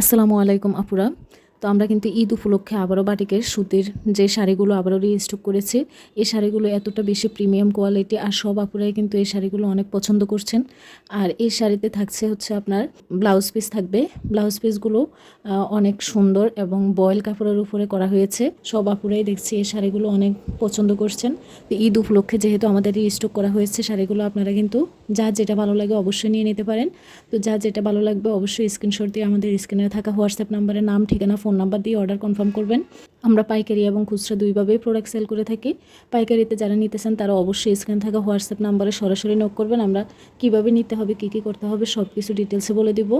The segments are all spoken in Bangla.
আসসালামু আলাইকুম আপুরা। তো আমরা কিন্তু ঈদ উপলক্ষে আবারও বাটিকের সুতির যে শাড়িগুলো আবারও রিস্টক করেছি, এই শাড়িগুলো এতটা বেশি প্রিমিয়াম কোয়ালিটি আর সব আপুরাই কিন্তু এই শাড়িগুলো অনেক পছন্দ করছেন। আর এই শাড়িতে থাকছে হচ্ছে আপনার ব্লাউজ পিস থাকবে। ব্লাউজ পিসগুলো অনেক সুন্দর এবং বয়েল কাপড়ের উপরে করা হয়েছে। সব আপুরাই দেখছি এই শাড়িগুলো অনেক পছন্দ করছেন। তো ঈদ উপলক্ষে যেহেতু আমাদের রিস্টক করা হয়েছে শাড়িগুলো, আপনারা কিন্তু যা যেটা ভালো লাগে অবশ্যই নিয়ে নিতে পারেন। তো যা যেটা ভালো লাগবে অবশ্যই স্ক্রিনশট দিয়ে আমাদের স্ক্রিনে থাকা হোয়াটসঅ্যাপ নাম্বারে নাম, ঠিকানা ফোন নাম্বার দিয়ে অর্ডার কনফার্ম করবেন। আমরা পাইকারি এবং খুচরা দুইভাবেই প্রোডাক্ট সেল করে থাকি। পাইকারিতে যারা নিতে চান তারা অবশ্যই স্ক্রিন থাকা হোয়াটসঅ্যাপ নাম্বারে সরাসরি নক করবেন। আমরা কীভাবে নিতে হবে, কী কী করতে হবে সব কিছু ডিটেলসে বলে দিব।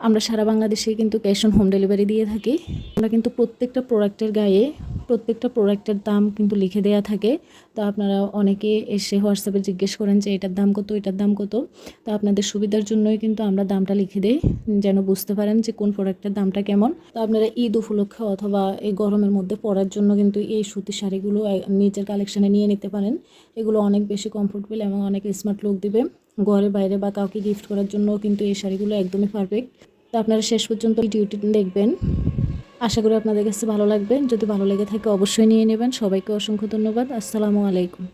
আমরা সারা বাংলাদেশে কিন্তু ক্যাশ অন হোম ডেলিভারি দিয়ে থাকি। আমরা কিন্তু প্রত্যেকটা প্রোডাক্টের গায়ে প্রত্যেকটা প্রোডাক্টের দাম কিন্তু লিখে দেওয়া থাকে। তো আপনারা অনেকে এসে হোয়াটসঅ্যাপে জিজ্ঞেস করেন যে, এটার দাম কত? এটার দাম কত? তো আপনাদের সুবিধার জন্যই কিন্তু আমরা দামটা লিখে দেই, যেন বুঝতে পারেন যে কোন প্রোডাক্টের দামটা কেমন। তো আপনারা ঈদ উপলক্ষে অথবা এই গরমের মধ্যে পরার জন্য কিন্তু এই সুতির শাড়িগুলো নিজের কালেকশানে নিয়ে নিতে পারেন। এগুলো অনেক বেশি কমফোর্টেবল এবং অনেক স্মার্ট লুক দিবে। ঘরে বাইরে বা কাউকে গিফট করার জন্য কিন্তু এই শাড়িগুলো একদমই পারফেক্ট তো আপনারা শেষ পর্যন্ত ডিউটি দেখবেন। আশা করি আপনাদের কাছে ভালো লাগবে। যদি ভালো লেগে থাকে অবশ্যই নিয়ে নেবেন। সবাইকে অসংখ্য ধন্যবাদ। আসসালামু আলাইকুম।